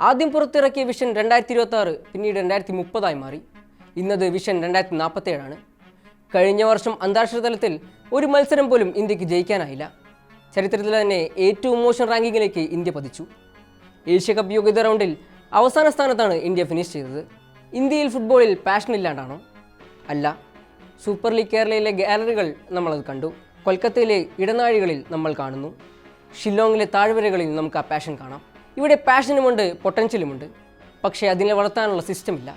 ആദ്യം പുറത്തിറക്കിയ വിഷൻ രണ്ടായിരത്തി ഇരുപത്തി പിന്നീട് രണ്ടായിരത്തി മുപ്പതായി മാറി. ഇന്നത് വിഷൻ രണ്ടായിരത്തി നാൽപ്പത്തേഴാണ് കഴിഞ്ഞ വർഷം അന്താരാഷ്ട്ര തലത്തിൽ ഒരു മത്സരം പോലും ഇന്ത്യയ്ക്ക് ജയിക്കാനായില്ല. ചരിത്രത്തിൽ തന്നെ ഏറ്റവും മോശം റാങ്കിങ്ങിലേക്ക് ഇന്ത്യ പതിച്ചു. ഏഷ്യ കപ്പ് യോഗ്യത റൗണ്ടിൽ അവസാന സ്ഥാനത്താണ് ഇന്ത്യ ഫിനിഷ് ചെയ്തത്. ഇന്ത്യയിൽ ഫുട്ബോളിൽ പാഷൻ ഇല്ലാണ്ടാണോ? അല്ല. സൂപ്പർ ലീഗ് കേരളയിലെ ഗാലറികൾ നമ്മളത് കണ്ടു. കൊൽക്കത്തയിലെ ഇടനാഴികളിൽ നമ്മൾ കാണുന്നു. ഷില്ലോങ്ങിലെ താഴ്വരകളിൽ നമുക്ക് ആ പാഷൻ കാണാം. ഇവിടെ പാഷനുമുണ്ട് പൊട്ടൻഷ്യലുമുണ്ട് പക്ഷേ അതിനെ വളർത്താനുള്ള സിസ്റ്റമില്ല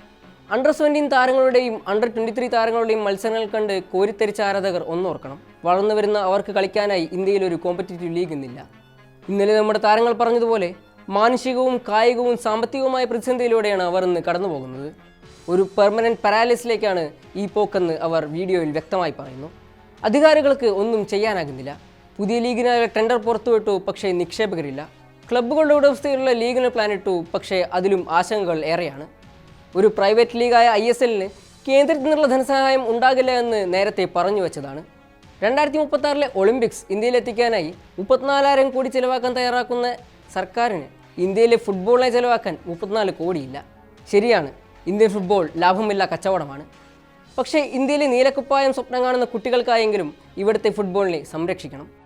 അണ്ടർ സെവന്റീൻ താരങ്ങളുടെയും അണ്ടർ ട്വന്റി ത്രീ താരങ്ങളുടെയും മത്സരങ്ങൾ കണ്ട് കോരിത്തരിച്ച ആരാധകർ ഒന്നോർക്കണം വളർന്നു വരുന്ന അവർക്ക് കളിക്കാനായി ഇന്ത്യയിൽ ഒരു കോമ്പറ്റീറ്റീവ് ലീഗ് ഇന്നില്ല. ഇന്നലെ നമ്മുടെ താരങ്ങൾ പറഞ്ഞതുപോലെ മാനുഷികവും കായികവും സാമ്പത്തികവുമായ പ്രതിസന്ധിയിലൂടെയാണ് അവർ ഇന്ന് കടന്നു പോകുന്നത് ഒരു പെർമനന്റ് പാരാലിസിലേക്കാണ് ഈ പോക്കെന്ന് അവർ വീഡിയോയിൽ വ്യക്തമായി പറയുന്നു. അധികാരികൾക്ക് ഒന്നും ചെയ്യാനാകുന്നില്ല. പുതിയ ലീഗിനായ ടെൻഡർ പുറത്തുവിട്ടു പക്ഷേ നിക്ഷേപകരില്ല. ക്ലബ്ബുകളുടെ ഉടമസ്ഥയിലുള്ള ലീഗിന് പ്ലാനിട്ടു പക്ഷേ അതിലും ആശങ്കകൾ ഏറെയാണ്. ഒരു പ്രൈവറ്റ് ലീഗായ ഐ എസ് എല്ലിന് കേന്ദ്രത്തിൽ നിന്നുള്ള ധനസഹായം ഉണ്ടാകില്ല എന്ന് നേരത്തെ പറഞ്ഞു വെച്ചതാണ്. രണ്ടായിരത്തി മുപ്പത്തി ആറിലെ ഒളിമ്പിക്സ് ഇന്ത്യയിലെത്തിക്കാനായി മുപ്പത്തിനാലായിരം കോടി ചിലവാക്കാൻ തയ്യാറാക്കുന്ന സർക്കാരിന് ഇന്ത്യയിലെ ഫുട്ബോളിനെ ചിലവാക്കാൻ മുപ്പത്തിനാല് കോടിയില്ല. ശരിയാണ് ഇന്ത്യൻ ഫുട്ബോൾ ലാഭമില്ല കച്ചവടമാണ്. പക്ഷേ ഇന്ത്യയിലെ നീലക്കുപ്പായം സ്വപ്നം കാണുന്ന കുട്ടികൾക്കായെങ്കിലും ഇവിടുത്തെ ഫുട്ബോളിനെ സംരക്ഷിക്കണം.